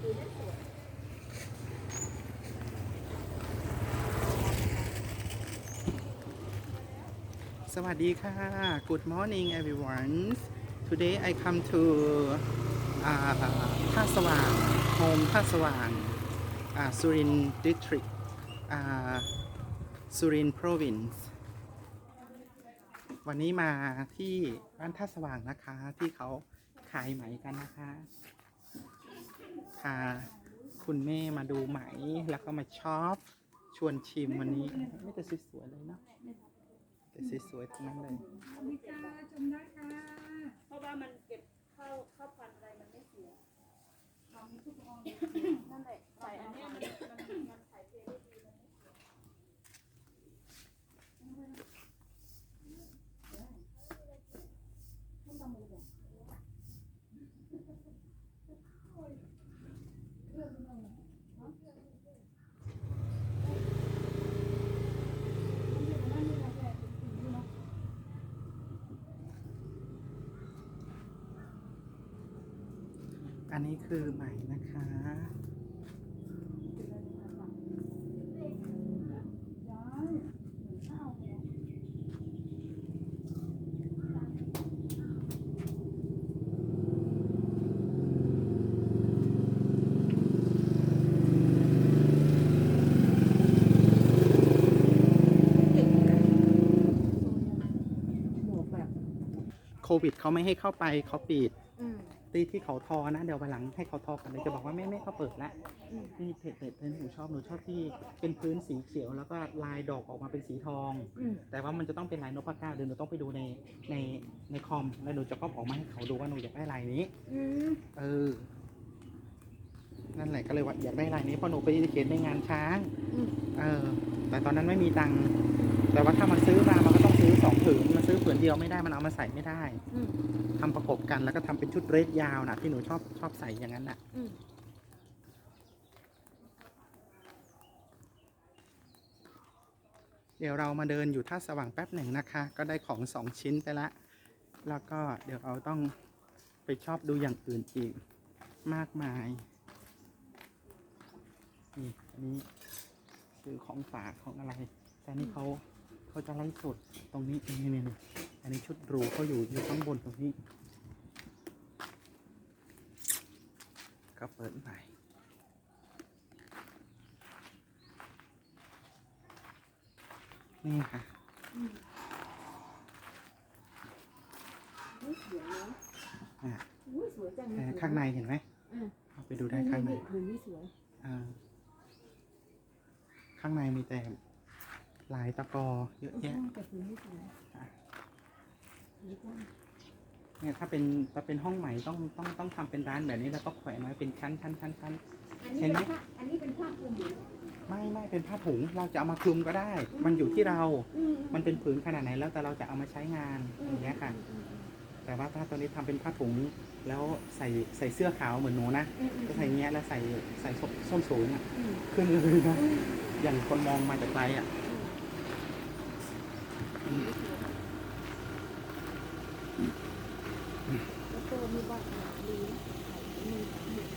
สวัสดีค่ะ Good morning everyone Today I come to ท่าสว่าง Home ท่าสว่างสุริน District สุริน Province วันนี้มาที่ร้านท่าสว่างนะคะที่เขาขายไหมกันนะคะ พาคุณแม่มาดูไหม แล้วก็มาช็อปชวนชิมวันนี้ ไม่แต่สวยๆเลยเนาะแต่สวยๆทั้งนั้นเลยมีจ้าชมได้ค่ะ เพราะว่ามันเก็บเข้าเข้าพันธุ์อะไรมันไม่เสียทำทุกออนนั่นแหละใส่อันเนี้ยมันมันมันถ่ายเทได้ดีมันไม่เสีย อันนี้คือไหม่นะคะ โควิดเขาไม่ให้เข้าไปเขาปิด ที่ที่เขาทอนะเดี๋ยววันหลังให้เขาทอกันเลยจะบอกว่าไม่ไม่เขาเปิดแล้วอืมนี่เพจเพจเพจหนูชอบหนูชอบที่เป็นพื้นสีเขียวแล้วก็ลายดอกออกมาเป็นสีทองอืมแต่ว่ามันจะต้องเป็นลายนพเก้าเดี๋ยวหนูต้องไปดูในในในคอมแล้วหนูจะก็ออกมาให้เขาดูว่าหนูอยากได้ลายนี้อืมเออนั่นแหละก็เลยว่าอยากได้ลายนี้เพราะหนูไปเขียนในงานช้างอืมเออ แต่ตอนนั้นไม่มีตังค์แต่ว่าถ้ามันซื้อมามันก็ต้องซื้อสองผืนมันซื้อผืนเดียวไม่ได้มันเอามาใส่ไม่ได้อืม ทำประกบกันแล้วก็ทำเป็นชุดเรสยาวนะที่หนูชอบชอบใส่อย่างนั้นน่ะ อืมเดี๋ยวเรามาเดินอยู่ท่าสว่างแป๊บหนึ่งนะคะ ก็ได้ของสองชิ้นไปละ แล้วก็เดี๋ยวเราต้องไปชอบดูอย่างอื่นอีกมากมาย นี่อันนี้ซื้อของฝากของอะไร แต่นี่เขาเขาจะไล่สดตรงนี้นี่นี่นี่ อันนี้ชุดหรูเขาอยู่อยู่ข้างบนตรงนี้ก็เปิดใหม่นี่ค่ะนี่สวยเนาะอะอุ้ยสวยจังแต่ข้างในเห็นไหมอืมเอาไปดูได้ข้างในผืนนี่สวยอ่าข้างในมีแต่ลายตะกอเยอะแยะ เนี่ยถ้าเป็นถ้าเป็นห้องใหม่ต้องต้องต้องทำเป็นร้านแบบนี้แล้วก็แขวนไว้เป็นชั้นชั้นชั้นชั้น อันนี้เห็นไหมเป็นผ้าอันนี้เป็นผ้าคลุมหรือไม่ไม่เป็นผ้าถุงเราจะเอามาคลุมก็ได้ มันอยู่ที่เรา อืมมันเป็นผืนขนาดไหนแล้วแต่เราจะเอามาใช้งานอย่างเงี้ยค่ะ อืมแต่ว่าถ้าตัวนี้ทำเป็นผ้าถุงแล้วใส่ใส่เสื้อขาวเหมือนหนูนะอืมอืมก็ใส่เงี้ยแล้วใส่ใส่ส้นส้นสูงอะอืมขึ้นเลยนะ อืม อย่างคนมองมาจากไกลอะแล้วตัวมี แล้วก็มีบัตรลืมมีหนึ่ง